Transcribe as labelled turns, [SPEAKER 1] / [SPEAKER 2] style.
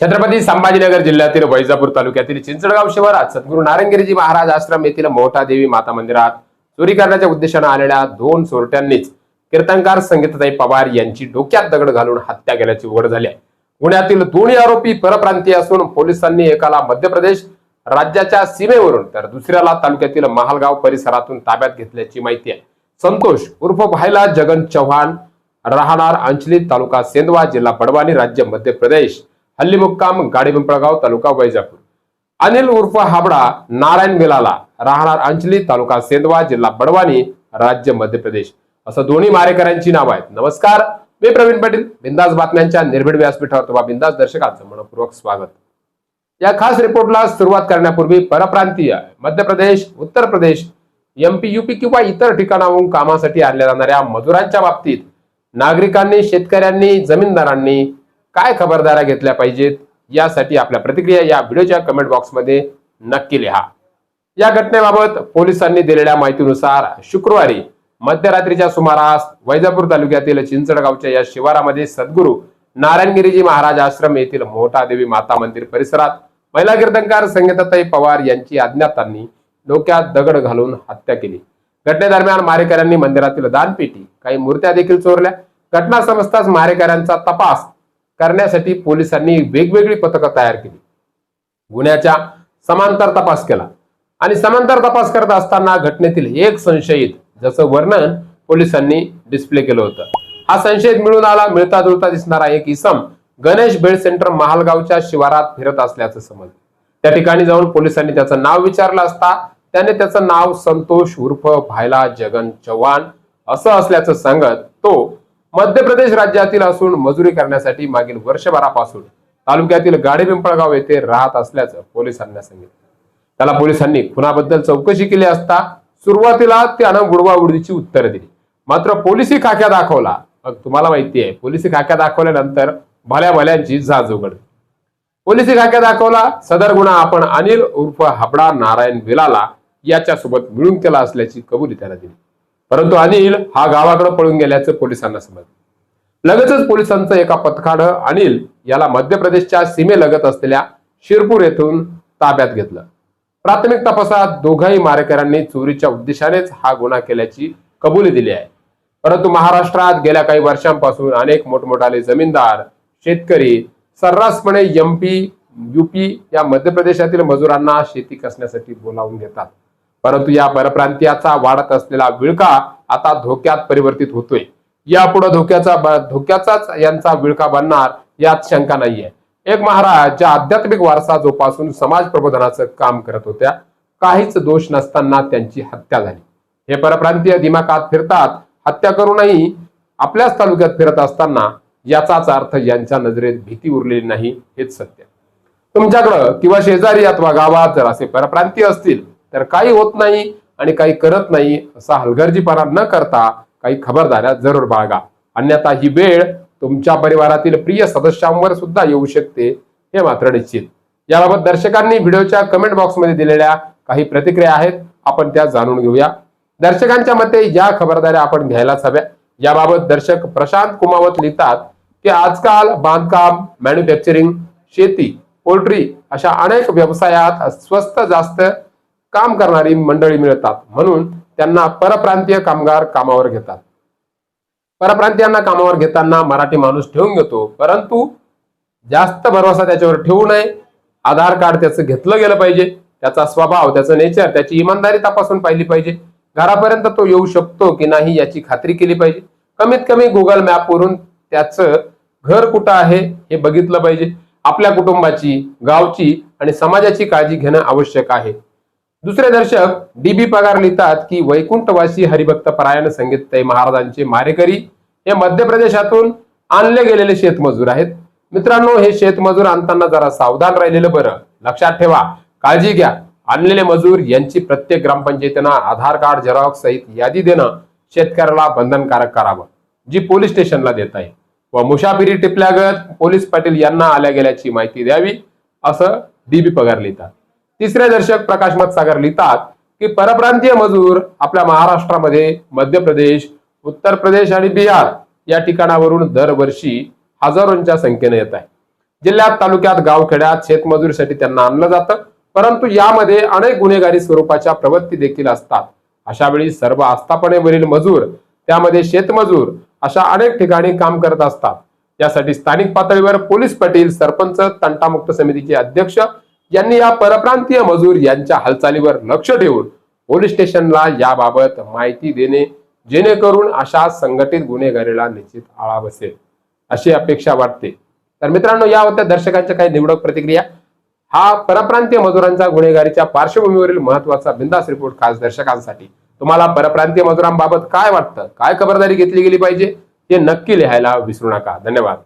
[SPEAKER 1] छत्रपती संभाजीनगर जिल्ह्यातील वैजापूर तालुक्यातील चिंचडगाव शिवारात सद्गुरू नारायणगिरीजी महाराज आश्रम येथील मोठा देवी माता मंदिरात चोरी करण्याच्या उद्देशानं आलेल्या दोन चोरट्यांनीच कीर्तनकार संगीताताई पवार यांची डोक्यात दगड घालून हत्या केल्याची उघड झाली आहे. गुन्ह्यातील दोन्ही आरोपी परप्रांतीय असून पोलिसांनी एकाला मध्य प्रदेश राज्याच्या सीमेवरून तर दुसऱ्याला तालुक्यातील महालगाव परिसरातून ताब्यात घेतल्याची माहिती आहे. संतोष उर्फ भायला जगन चव्हाण राहणार अंचली तालुका सेंदवा जिल्हा बडवानी राज्य मध्य प्रदेश. हल्ली मुक्काम गाडीपिंपळगाव तालुका वैजापूर. अनिल उर्फ हाबडा नारायण मिलाला राहणार अंचली तालुका सेंदवा जिल्हा बडवानी राज्य मध्य प्रदेश. असं दोन्ही मारेकऱ्यांची नावं आहेत. नमस्कार मी प्रवीण पाटील. बिंदास बातम्यांच्या निर्भीड व्यासपीठावर तुम्हा बिंदास दर्शकांचं मनपूर्वक स्वागत. या खास रिपोर्टला सुरुवात करण्यापूर्वी परप्रांतीय मध्य प्रदेश उत्तर प्रदेश एमपी युपी किंवा इतर ठिकाणाहून कामासाठी आणल्या जाणाऱ्या मजुरांच्या बाबतीत नागरिकांनी शेतकऱ्यांनी जमीनदारांनी काय खबरदाऱ्या घेतल्या पाहिजेत? यासाठी आपल्या प्रतिक्रिया या व्हिडिओच्या कमेंट बॉक्समध्ये नक्की लिहा. या घटनेबाबत पोलिसांनी दिलेल्या माहितीनुसार शुक्रवारी मध्यरात्रीच्या सुमारास वैजापूर तालुक्यातील चिंचडगावच्या या शिवारामध्ये सद्गुरू नारायणगिरीजी महाराज आश्रम येथील मोठा देवी माता मंदिर परिसरात महिला कीर्तनकार संगीताताई पवार यांची अज्ञातांनी डोक्यात दगड घालून हत्या केली. घटनेदरम्यान मारेकऱ्यांनी मंदिरातील दानपेटी काही मूर्त्या देखील चोरल्या. घटना समजताच मारेकऱ्यांचा तपास करण्यासाठी पोलिसांनी वेगवेगळी पथकं तयार केली. गुन्ह्याच्या समांतर तपास केला. आणि समांतर तपास करत असताना घटनेतील एक संशयित जसं वर्णन पोलिसांनी डिस्प्ले केलं होतं. हा संशयित मिळून आला मिळता जुळता दिसणारा एक इसम गणेश बेड सेंटर महालगावच्या शिवारात फिरत असल्याचं समजलं. त्या ठिकाणी जाऊन पोलिसांनी त्याचं नाव विचारलं असता त्याने त्याचं नाव संतोष उर्फ भायला जगन चव्हाण असं असल्याचं सांगत तो मध्य प्रदेश राज्यातील असून मजुरी करण्यासाठी मागील वर्षभरापासून तालुक्यातील गाडी पिंपळगाव येथे राहत असल्याचं पोलिसांना सांगितलं. त्याला पोलिसांनी खुनाबद्दल चौकशी केली असता सुरुवातीला त्यानं गुडवागुडीची उत्तर दिली. मात्र पोलिसी खाक्या दाखवला. मग तुम्हाला माहिती आहे पोलिसी खाक्या दाखवल्यानंतर भल्या भल्यांची जाज उघडली. पोलिसी खाक्या दाखवला सदर गुन्हा आपण अनिल उर्फ हाबडा नारायण विलाला याच्यासोबत मिळून केला असल्याची कबुली त्याला दिली. परंतु अनिल हा गावाकडे पळून गेल्याचं पोलिसांना समजलं. लगेचच पोलिसांचं एका पथकानं अनिल याला मध्य प्रदेशच्या सीमेलगत असलेल्या शिरपूर येथून ताब्यात घेतलं. प्राथमिक तपासात दोघाही मारेकऱ्यांनी चोरीच्या उद्देशानेच हा गुन्हा केल्याची कबुली दिली आहे. परंतु महाराष्ट्रात गेल्या काही वर्षांपासून अनेक मोठमोठाले जमीनदार शेतकरी सर्रासपणे एमपी युपी या मध्य प्रदेशातील मजुरांना शेती कसण्यासाठी बोलावून घेतात. परंतु या परप्रांतीयाचा वाढत असलेला विळका आता धोक्यात परिवर्तित होतोय. यापुढे धोक्याचा धोक्याचाच यांचा विळका बनणार यात शंका नाहीये. एक महाराज ज्या आध्यात्मिक वारसा जोपासून समाज प्रबोधनाचं काम करत होत्या काहीच दोष नसताना त्यांची हत्या झाली. हे परप्रांतीय दिमाकात फिरतात हत्या करूनही आपल्याच तालुक्यात फिरत असताना याचाच अर्थ यांच्या नजरेत भीती उरलेली नाही हेच सत्य. तुमच्याकडं किंवा शेजारी अथवा गावात जर असे परप्रांतीय असतील तर काही होत नाही आणि काही करत नाही असा हलगर्जीपणा न करता काही खबरदाऱ्या जरूर बाळगा. अन्यथा ही वेळ तुमच्या परिवारातील प्रिय सदस्यांवर सुद्धा येऊ शकते हे मात्र निश्चित. याबाबत दर्शकांनी व्हिडिओच्या कमेंट बॉक्समध्ये दिलेल्या काही प्रतिक्रिया आहेत आपण त्या जाणून घेऊया. दर्शकांच्या मते या खबरदाऱ्या आपण घ्यायलाच हव्या. याबाबत दर्शक प्रशांत कुमावत लिहितात की आजकाल बांधकाम मॅन्युफॅक्चरिंग शेती पोल्ट्री अशा अनेक व्यवसायात स्वस्त जास्त काम करणारी मंडळी मिळतात. म्हणून त्यांना परप्रांतीय कामगार कामावर घेतात. परप्रांतीयांना कामावर घेताना मराठी माणूस ठेवून घेतो. परंतु जास्त भरोसा त्याच्यावर ठेवू नये. आधार कार्ड त्याचं घेतलं गेलं पाहिजे. त्याचा स्वभाव त्याचं नेचर त्याची इमानदारी तपासून पाहिली पाहिजे. घरापर्यंत तो येऊ शकतो की नाही याची खात्री केली पाहिजे. कमीत कमी गुगल मॅपवरून त्याचं घर कुठं आहे हे बघितलं पाहिजे. आपल्या कुटुंबाची गावची आणि समाजाची काळजी घेणं आवश्यक आहे. दुसरे दर्शक डी बी पगार लिहितात की वैकुंठवासी हरिभक्त परायण संगीतताई महाराजांचे मारेकरी हे मध्य प्रदेशातून आणले गेलेले शेतमजूर आहेत. मित्रांनो हे शेतमजूर आणताना जरा सावधान राहिलेलं बरं. लक्षात ठेवा काळजी घ्या. आणलेले मजूर यांची प्रत्येक ग्रामपंचायतीनं आधार कार्ड झेरॉक्स सहित यादी देणं शेतकऱ्याला बंधनकारक करावं जी पोलीस स्टेशनला देत आहे. व मुशाफिरी टिपल्यागत पोलीस पाटील यांना आल्या गेल्याची माहिती द्यावी असं डीबी पगार लिहितात. तिसरे दर्शक प्रकाश सागर लिहितात की परप्रांतीय मजूर आपल्या महाराष्ट्रामध्ये मध्य प्रदेश उत्तर प्रदेश आणि बिहार या ठिकाणावरून दरवर्षी हजारोंच्या संख्येने येत आहे. जिल्ह्यात तालुक्यात गावखेड्यात शेतमजुरीसाठी त्यांना आणलं जातं. परंतु यामध्ये अनेक गुन्हेगारी स्वरूपाच्या प्रवृत्ती देखील असतात. अशा वेळी सर्व आस्थापनेवरील मजूर त्यामध्ये शेतमजूर अशा अनेक ठिकाणी काम करत असतात. यासाठी स्थानिक पातळीवर पोलीस पाटील सरपंच तंटामुक्त समितीचे अध्यक्ष यांनी या परप्रांतीय मजूर यांच्या हालचालीवर लक्ष ठेवून पोलीस स्टेशनला याबाबत माहिती देणे जेणेकरून अशा संघटित गुन्हेगारीला निश्चित आळा बसेल अशी अपेक्षा वाटते. तर मित्रांनो या होत्या दर्शकांच्या काही निवडक प्रतिक्रिया. हा परप्रांतीय मजुरांचा गुन्हेगारीच्या पार्श्वभूमीवरील महत्त्वाचा बिंदास रिपोर्ट खास दर्शकांसाठी. तुम्हाला परप्रांतीय मजुरांबाबत काय वाटतं? काय खबरदारी घेतली गेली पाहिजे? हे नक्की लिहायला विसरू नका. धन्यवाद.